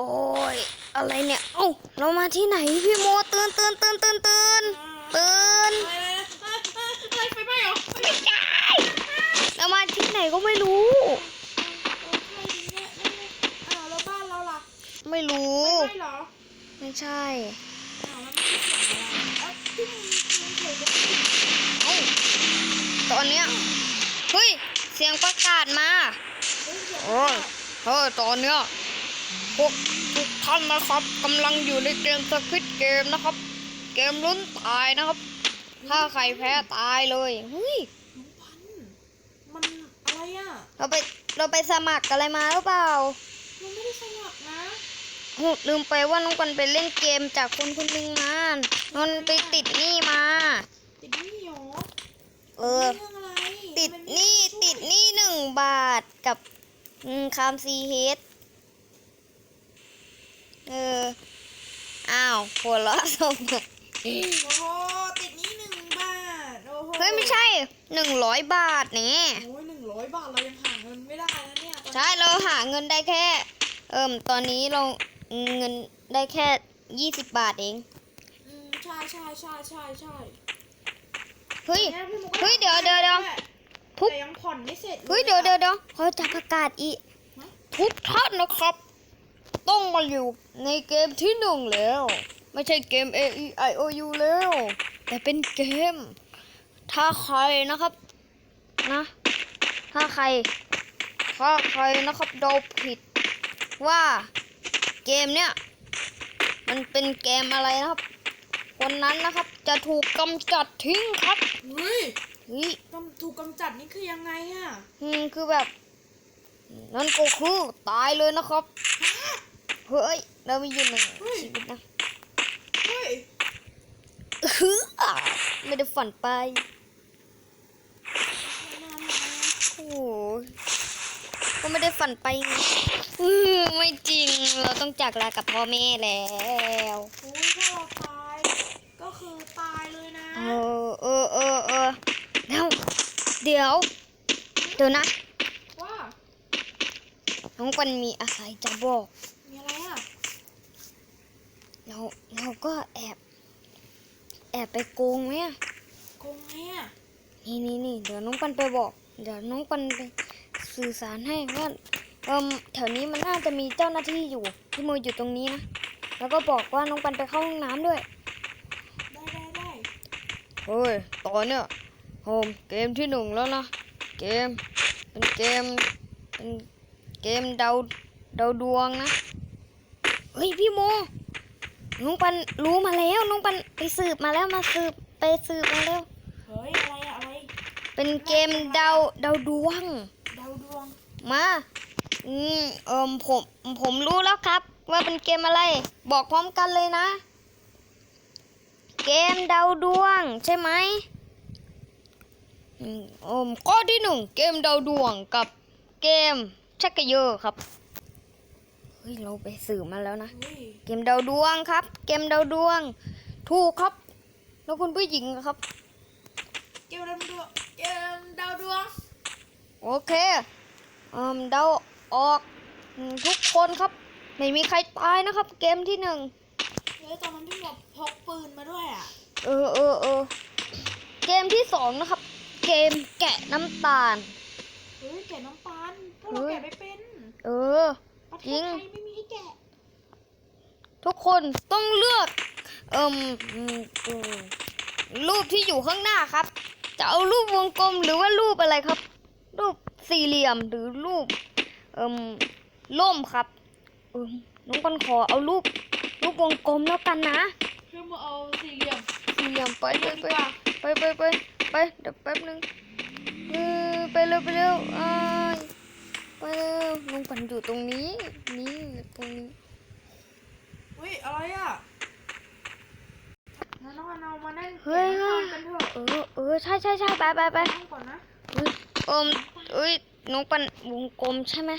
โอ้ยอะไรเนี่ยเอ้าเรามาที่ไหนพี่โมตื่นตื่นตื่นตื่นตื่นตื่นไฟไหม้เหรอไม่ใช่เรามาที่ไหนก็ไม่รู้ อ้าวแล้วบ้านเราล่ะไม่รู้ ไม่เหรอไม่ใช่อ้าวแล้วมันเป็นเสียงอะไรเอ้าที่มันมันเกิดจากเอ้าตอนเนี้ยเฮ้ยเสียงประกาศมาเฮ้ยเสียงโอ้ยเฮ้ยตอนเนี้ย พวกทุกท่านนะครับกำลังอยู่ในเกมสควิตเกมนะครับ เกมลุ้นตายนะครับ ถ้าใครแพ้ตายเลยเฮ้ยน้องพันธุ์มันอะไรอะ เราไปเราไปสมัครอะไรมาหรือเปล่ามันไม่ได้สมัครนะโอ้ลืมไปว่าน้องกันไปเล่นเกมจากคนคนหนึ่งมามันไปติดหนี้มา ติดหนี่หรอเออ เรื่องอะไรติดมัหไม่นี้ช่วยติดหนี้หนึ่งบาทกับอืมคามซีเฮด เออ อ้าวหัวเราะสมโอ้โหติดหนี่หนึ่งบาท โอ้โหเฮ้ยไม่ใช่หนึ่งร้อยบาทนี่โอ้ยหนึ่งร้อยบาทเรายังหาเงินไม่ได้นะเนี่ยตอนนี้ใช่เราหาเงินได้แค่ เอิมตอนนี้เราเงินได้แค่ยี่สิบบาทเองอืมใช่ใช่ใช่ใช่ใช่เฮ้ยนี่พี่มุกก็เฮ้ยเดี๋ยวเดี๋ยวเดี๋ยวทุกแต่ยังผ่อนไม่เสร็จลเฮ้ยเดี๋ยวเดี๋ยวเดี๋ยวเขาจะประกาศอีกฮะทุกท่านนะครับ ต้องมาอยู่ในเกมที่หนึ่งแล้ว ไม่ใช่เกม A E I O U แล้ว แต่เป็นเกม ถ้าใครนะครับนะ ถ้าใคร ถ้าใครนะครับเดาผิดว่าเกมเนี้ยมันเป็นเกมอะไรนะครับ คนนั้นนะครับจะถูกกำจัดทิ้งครับเฮ้ยเฮ้ยกำถูกกำจัดนี่คือยังไงอะอืมคือแบบ นั่นก็คือตายเลยนะครับ เฮ้ย เรามีอยู่หนึ่งชีวิตนะเฮ้ยอื้ออะไม่ได้ฝันไป โอ้โหก็ไม่ได้ฝันไปไงอื้อไม่จริง เราต้องจากลากับพ่อแม่แล้ว โอ้ยถ้าเราตาย ก็คือตายเลยนะเออเออเออเออเดี๋ยวเดี๋ยว เดี๋ยวนะว่า น้องปันมีอะไรจะบอกมีอะไรอะ เราเราก็แอบ แอบไปโกงไหมอะโกงไงอะนี่นี่นี่เดี๋ยวน้องปันไปบอก เดี๋ยวน้องปันไปสื่อสารให้ว่าเอิมแถวนี้มันน่าจะมีเจ้าหน้าที่อยู่ที่มืออยู่ตรงนี้นะแล้วก็บอกว่าน้องปันไปเข้าห้องน้ำด้วย ได้ได้ได้เฮ้ยตอนเนี้ยโฮมเกมที่หนึ่งแล้วนะเกมเป็นเกมเป็นเกมเดาเดาดวงนะเฮ้ยพี่โม น้องปันรู้มาแล้วน้องปันไปสืบมาแล้วมาสืบไปสืบมาแล้ว เฮ้ย อะไรอะอะไรเป็นเกมเดาเดาดวงดาวดวง มาอืมเอิมผมผมรู้แล้วครับ ว่าเป็นเกมอะไร บอกพร้อมกันเลยนะ เกมเดาดวง ใช่ไหมอืมเอิมข้อที่หนึ่งเกมเดาดวงกับเกมชักกะเยอะครับเฮ้ยเราไปสื่อมาแล้วนะเฮ้ยเกมเดาดวงครับ เกมเดาดวง ถูกครับ แล้วคุณผู้หญิงอะครับ เกมดาวดวงเกมดาวดวง โอเคเอ่มเดาออกอืมทุกคนครับ ไม่มีใครตายนะครับ เกมที่หนึ่งเฮ้ยตอนนั้นพี่หมวกพกปืนมาด้วยอะเออเออเออเกมที่สองนะครับ เกมแกะน้ำตาล เฮ้ยแกะน้ำตาลพวกเราเฮ้ยแกะไม่เป็น เออประเท จริศงไทยไม่มีให้แกะทุกคนต้องเลือก เอ่มอืมอืมรูปที่อยู่ข้างหน้าครับ จะเอารูปวงกลมหรือว่ารูปอะไรครับ รูปสี่เหลี่ยมหรือรูป เอ่มล่มครับเอมน้องปันขอเอารูป รูปวงกลมแล้วกันนะเพื่อมาเอาสี่เหลี่ยมสี่เหลี่ยมไปไปดีไปกว่าไปไปไปไปเดี๋ยวแป๊บนึงเออไปเร็วไปเร็วอ้า ยไปเร็วลุงปันอยู่ตรงนี้ นี่ตรงนี้เฮ้ยอะไรอะงั้นน้องอันเอามานั่งเฮ้ยแกะน้ำตาลกันเถอะเออเออใช่ใช่ใช่ไปไปไปนั่งก่อนนะเฮ้ยเอิมเอ้ยน้องปันวงกลมใช่ไหม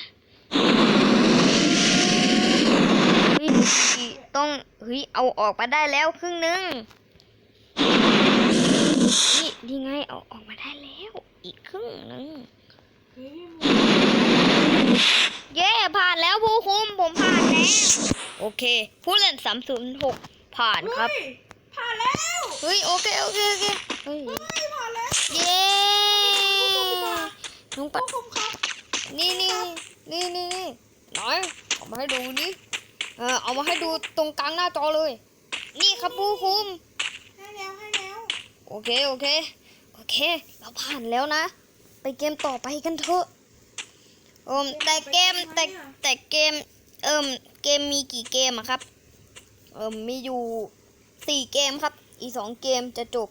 เฮ้ยต้องเฮ้ยเอาออกมาได้แล้วครึ่งหนึงนี่ดีไงเอาออกมาได้แล้ว อีกครึ่งหนึง เฮ้ยพี่หมูเย้ผ่านแล้วผู้คุมผมผ่านแล้ว โอเค ผู้เล่น306ผ่านครับเฮ้ยผ่านแล้ว เฮ้ย โอเค โอเค โอเคเฮ้ยเฮ้ยผ่านแล้ว เย้น้องปัผู้ดคุมครับนี่นี่นี่นี่นี่น้อยเอามาให้ดูนี่เออเอามาให้ดูตรงกลางหน้าจอเลย นี่ครับผู้คุมให้แล้วให้แล้ว โอเค โอเค โอเค เราผ่านแล้วนะ ไปเกมต่อไปกันเถอะเอิมแต่เกมแต่แต่เกม เอิมเกมมีกี่เกมอะครับ เอิมมีอยู่สี่เกมครับ อีกสองเกมจะจบ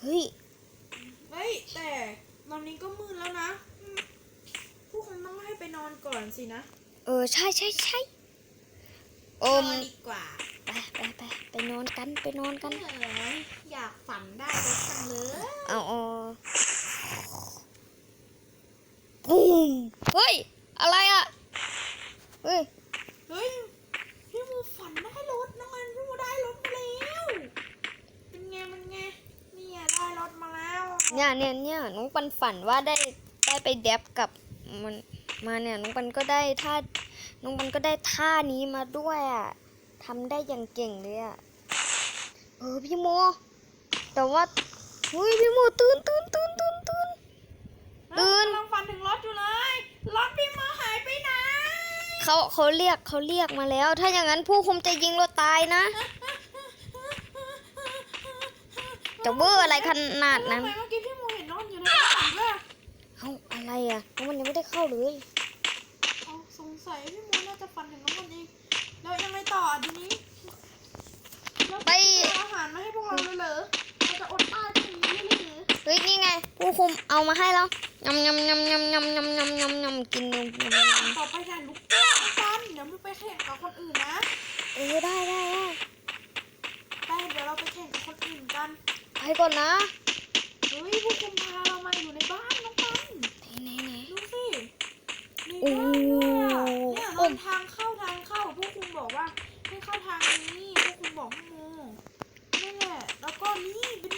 เฮ้ย เฮ้ย แต่ตอนนี้ก็มืดแล้วนะอืมผู้คุมต้องให้ไปนอนก่อนสินะเออ ใช่ใช่ใช่เอินมอนดีกว่า ไปไปไปไปนอนกันไปนอนกัน เอออยากฝันได้เลยจังเลย เอาเอา ปุ้มเฮ้ย อะไรอะเฮ้ย เฮ้ย พี่มูฝันได้รถน้องอันพี่มูได้รถมาแล้ว เป็นไงมันไงเนี่ยได้รถมาแล้ว เนี่ยเนี่ยเนี่ยน้องปันฝันว่าได้ได้ไปแดบกับมันมาเนี่ยน้องปันก็ได้ท่าน้องปันก็ได้ท่านี้มาด้วยอะทำได้อย่างเก่งเลยอะ เออพี่โมแต่ว่าเฮ้ยพี่โมตื่นตื่นตื่นตื่น ตื่นตื่นกำลังฝันถึงรถอยู่เลยรถพี่มูหายไปไหนเขาเขาเรียกเขาเรียกมาแล้ว ถ้าอย่างนั้นผู้คุมจะยิงเราตายนะ จะเวอร์อะไรขนาดนั้นทำไมเมื่อกี้พี่มูเห็นนอนอยู่ในฝันด้วยเอ้าอะไรอะน้องมันยังไม่ได้เข้าเลยเอาสงสัยพี่มูน่าจะฝันถึงน้องมันเองแล้วยังไงต่อทีนี้แล้วไปเอาอาหารมาให้พวกเราเลยเหรอเราจะอดตายกันอย่างนี้เลยเหรอเฮ้ยนี่ไง ผู้คุมเอามาให้แล้ว ยำยำยำยำยำยำยำยำยำกินนมยำยำต่อไปถ่าลูกแก้วกันเดี๋ยวมึงไปแข่งกับคนอื่นนะ เออได้ได้ได้ไปเดี๋ยวเราไปแข่งกับคนอื่นกันไปก่อนนะเฮ้ยพวกคุณพาเรามาอยู่ในบ้านน้องปันไหนไหนไหนดูสิในโอ้บ้านเนี่ยเนี่ยโอ้เราทางเข้าทางเข้าพวกคุณบอกว่าให้เข้าทางนี้พวกคุณบอกให้โมนั่นแหละแล้วก็นี่เป็น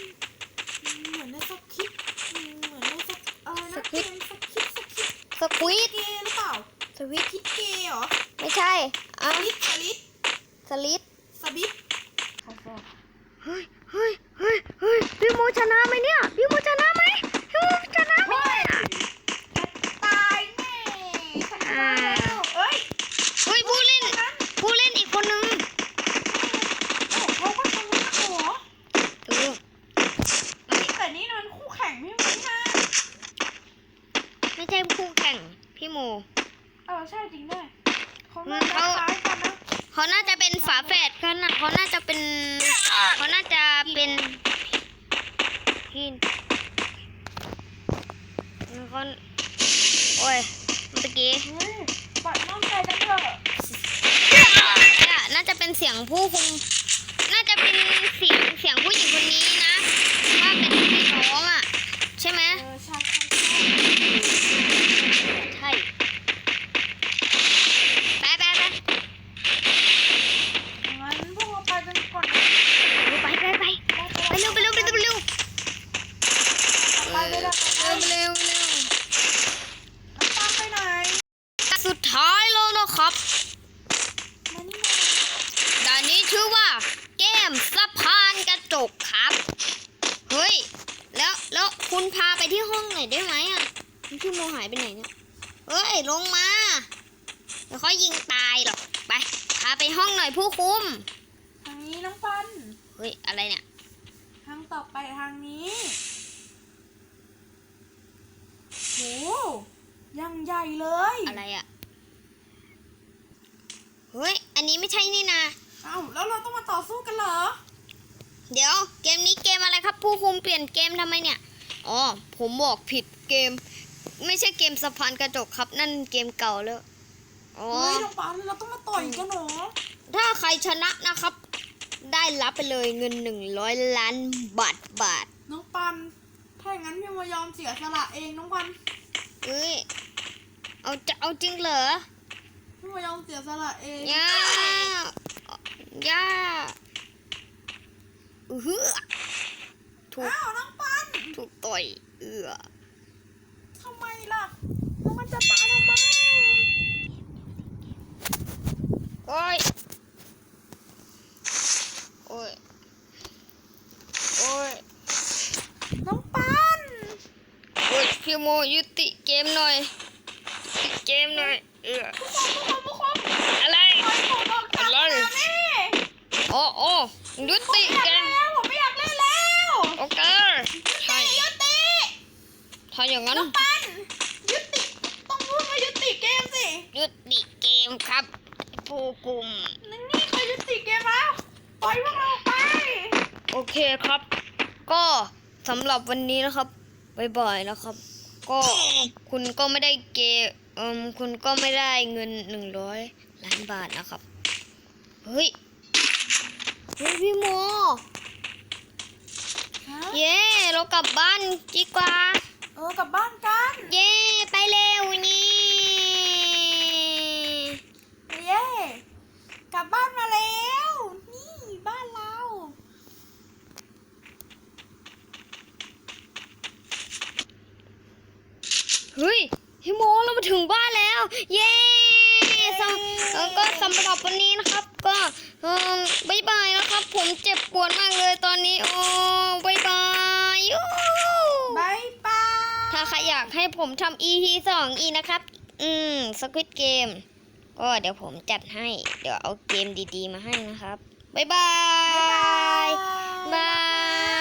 เหมือนในสคริปต์เหมือนในสคอะไรนะเป็นสคริปต์สคริปต์ สค วิตเกย์หรือเปล่าสวิตคิดเกย์เหรอไม่ใช่อะสลิดสลิดสลิดสบิดเฮ้ยเฮ้ยเฮ้ยเฮ้ยพี่โมชนะไหมเนี่ยพี่โมชนะไหมพี่โมชนะไหมเนี่ย ตายแน่ชนะแล้วเอ้ย เฮ้ยผู้เล่น นั้น ผู้เล่นอีกคนนึง โอ้เขาก็ชนะเหรอ เออ แต่นี่มันคู่แข่งพี่มิ้นนะ ไม่ใช่คู่แข่งพี่โม เออใช่จริงด้วย เขาน่าจะเขาคล้ายกันนะเขาน่าจะเป็นฝาแฝดกันนะเขาน่าจะเป็นเขาน่าจะเป็นพี่เขาโอ้ยเมื่อกี้ปัดน้องใจกันเถอะน่าจะเป็นเสียงผู้คุมน่าจะเป็นเสียงเสียงผู้หญิงคนนี้นะว่าเป็นพี่น้องอะ ใช่ไหม เออใช่ใช่ใช่ ใช่ ไปไปไป งั้นพวกเราไปกันก่อนนะ ไปไปไปไปเร็วไปเร็วไปเร็วไปเร็ว ไปเลยละ เร็วเร็วเร็ว น้ำตาลไปไหน สุดท้ายแล้วนะ ครับมานี่ด่านนี้ชื่อว่าเกมสะพานกระจกครับ เฮ้ย แล้วแล้วคุณพาไปที่ห้องหน่อยได้ไหมอะพี่โมหายไปไหนเนี่ยเฮ้ยลงมาเดี๋ยวเขายิงตายหรอกไปพาไปห้องหน่อยผู้คุม ทางนี้น้องปัน เฮ้ย อะไรเนี่ย ทางต่อไปทางนี้โหยังใหญ่เลย อะไรอะ เฮ้ย อันนี้ไม่ใช่นี่นาเอ้าแล้วเราต้องมาต่อสู้กันเหรอ เดี๋ยวเกมนี้เกมอะไรครับ ผู้คุมเปลี่ยนเกมทำไมเนี่ย อ๋อ ผมบอกผิดเกม ไม่ใช่เกมสะพานกระจกครับ นั่นเกมเก่าแล้ว อ๋อ เฮ้ยน้องปันเราต้องมาต่อยกันเหรอ ถ้าใครชนะนะครับ ได้รับไปเลยเงินหนึ่งร้อยล้านบาทบาท น้องปัน ถ้าอย่างนั้นพี่มายอมเสียสละเองน้องปันเอ้ย เอาจะเอาจริงเหรอ พี่มายอมเสียสละเองย่าย่าอือหือถูกอ้าวน้องปันถูกต่อยเอือทำไมล่ะแล้วมันจะตายทำไมเโอ้ยโอ้ยโอ้ยน้องปันโอ้ยพี่โมยุติเกมหน่อยยุติเกมหน่อย เออทุกคนทุกคนอะไรปล่อยผมออกจากอะไรงานนี่โอ้โอ้ยุติไม่อยากเกมแล้วผมไม่อยากเล่นแล้วโอเคใช่ยุติถ้าอย่างนั้นน้องปันยุติต้องพูดว่ายุติเกมสิ ยุติเกมครับ ผู้กลุ่มนั่นนี่คือยุติเกมแล้วปล่อยพวกเราไป โอเคครับ ก็สำหรับวันนี้นะครับบ๊ายบายนะครับ ก็คุณก็ไม่ได้เกม อืมคุณก็ไม่ได้เงินหนึ่งร้อยล้านบาทนะครับ เฮ้ย เฮ้ยพี่โม เย้ เรากลับบ้านดีกว่า เออกลับบ้านกัน เย้ไปเร็วนี่ เย้กลับบ้านมาแล้ว นี่บ้านเรา เฮ้ยพี่โมเรามาถึงบ้านแล้ว เย้สำ แล้วก็สำหรับวันนี้นะครับ ก็เอ่อบายบายนะครับ ผมเจ็บปวดมากเลยตอนนี้ โอ้บายบายยูบายบายถ้าใครอยากให้ผมทำ EP สองอีกนะครับ อืมสควิตเกมก็เดี๋ยวผมจัดให้ เดี๋ยวเอาเกมดีๆมาให้นะครับบายบายบายบาย